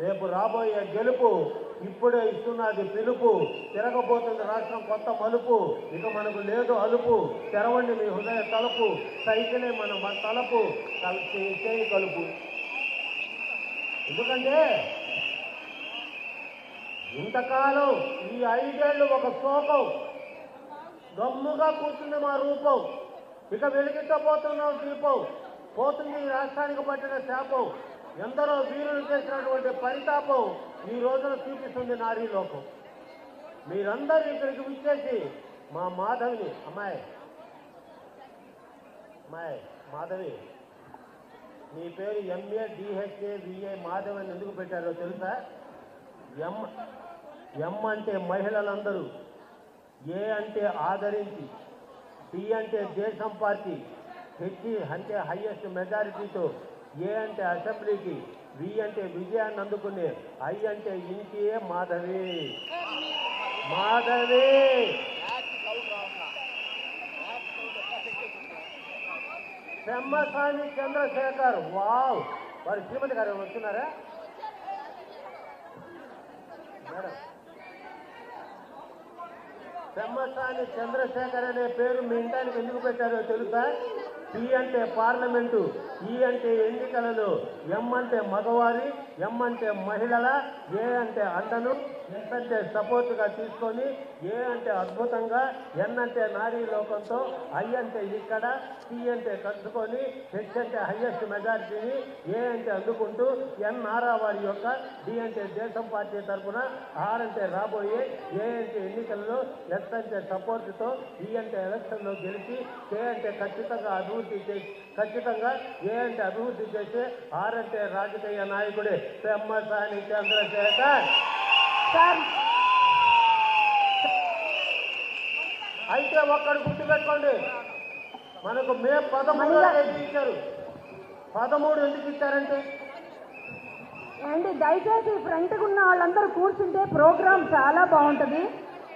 రేపు రాబోయే గెలుపు ఇప్పుడే ఇస్తున్నది పిలుపు తిరగబోతుంది రాష్ట్రం కొత్త మలుపు. ఇక మనకు లేదు అలుపు. తెరవండి మీ హృదయ తలుపు. సైకిలే మన మన తలపు. కలిసి చేయి కలుపు. ఎందుకంటే ఇంతకాలం ఈ ఐదేళ్ళు ఒక శోకం. గమ్ముగా కూర్చుంది మా రూపం. ఇక వెలిగిట్టబోతున్నాం దీపం. పోతుంది రాష్ట్రానికి పట్టిన శాపం. ఎందరో వీరులు చేసినటువంటి పరితాపం ఈ రోజున చూపిస్తుంది నారీ లోకం. మీరందరూ ఇక్కడికి విచ్చేసి మా మాధవిని అమ్మాయి అమ్మాయి మాధవి నీ పేరు ఎంఏ డిహెచ్ఏ విఏ మాధవ్ అని ఎందుకు పెట్టారో తెలుసా? ఎం ఎం అంటే మహిళలందరూ ఏ అంటే ఆదరించి డి అంటే దేశం పార్టీ హెచ్ అంటే హయ్యెస్ట్ మెజారిటీతో ఏ అంటే అసెంబ్లీకి వి అంటే విజయాన్ని అందుకునే ఐ అంటే ఇంకే మాధవి. మాధవి! బ్రహ్మస్వామి చంద్రశేఖర్ వావ్! వారి శ్రీమతి గారు వస్తున్నారా? మేడం. బ్రహ్మస్వామి చంద్రశేఖర్ అనే పేరు మీ ఇంటానికి ఎందుకు పెట్టారో తెలుసా? పి అంటే పార్లమెంటు ఈ అంటే ఎన్నికలలో ఎం అంటే మగవారి ఎం అంటే మహిళల ఏ అంటే అండను ఎస్ అంటే సపోర్ట్గా తీసుకొని ఏ అంటే అద్భుతంగా ఎన్ అంటే నారీ లోకంతో ఐ అంటే ఇక్కడ సి అంటే కట్టుకొని హెచ్ అంటే హైయెస్ట్ మెజారిటీని ఏ అంటే అందుకుంటూ ఎన్ నారావారి యొక్క డి అంటే దేశం పార్టీ తరఫున ఆర్ అంటే రాబోయే ఏ అంటే ఎన్నికల్లో ఎస్ అంటే సపోర్ట్తో ఈ అంటే ఎలక్షన్లో గెలిచి కే అంటే ఖచ్చితంగా అభివృద్ధి చేసి ఖచ్చితంగా ఏ అంటే అభివృద్ధి చేసి ఆర్ అంటే రాజకీయ నాయకుడే బ్రహ్మసాని చంద్రశేఖర్. సార్. అయితే ఒక్కడు గుర్తుపెట్టుకోండి. మనకు మే పదమూడు ఇచ్చారు పదమూడు ఎందుకు ఇచ్చారంటే? అండి దయచేసి ఫ్రంట్గా ఉన్న వాళ్ళందరూ కూర్చుంటే ప్రోగ్రామ్ చాలా బాగుంటుంది.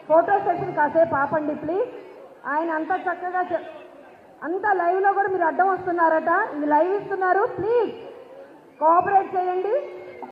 ఫోటో సెషన్ కాసేపు ఆపండి ప్లీజ్. ఆయన అంత చక్కగా అంతా లైవ్లో కూడా మీరు అడ్డం వస్తున్నారట. ఇది లైవ్ ఇస్తున్నారు. ప్లీజ్ కోఆపరేట్ చేయండి.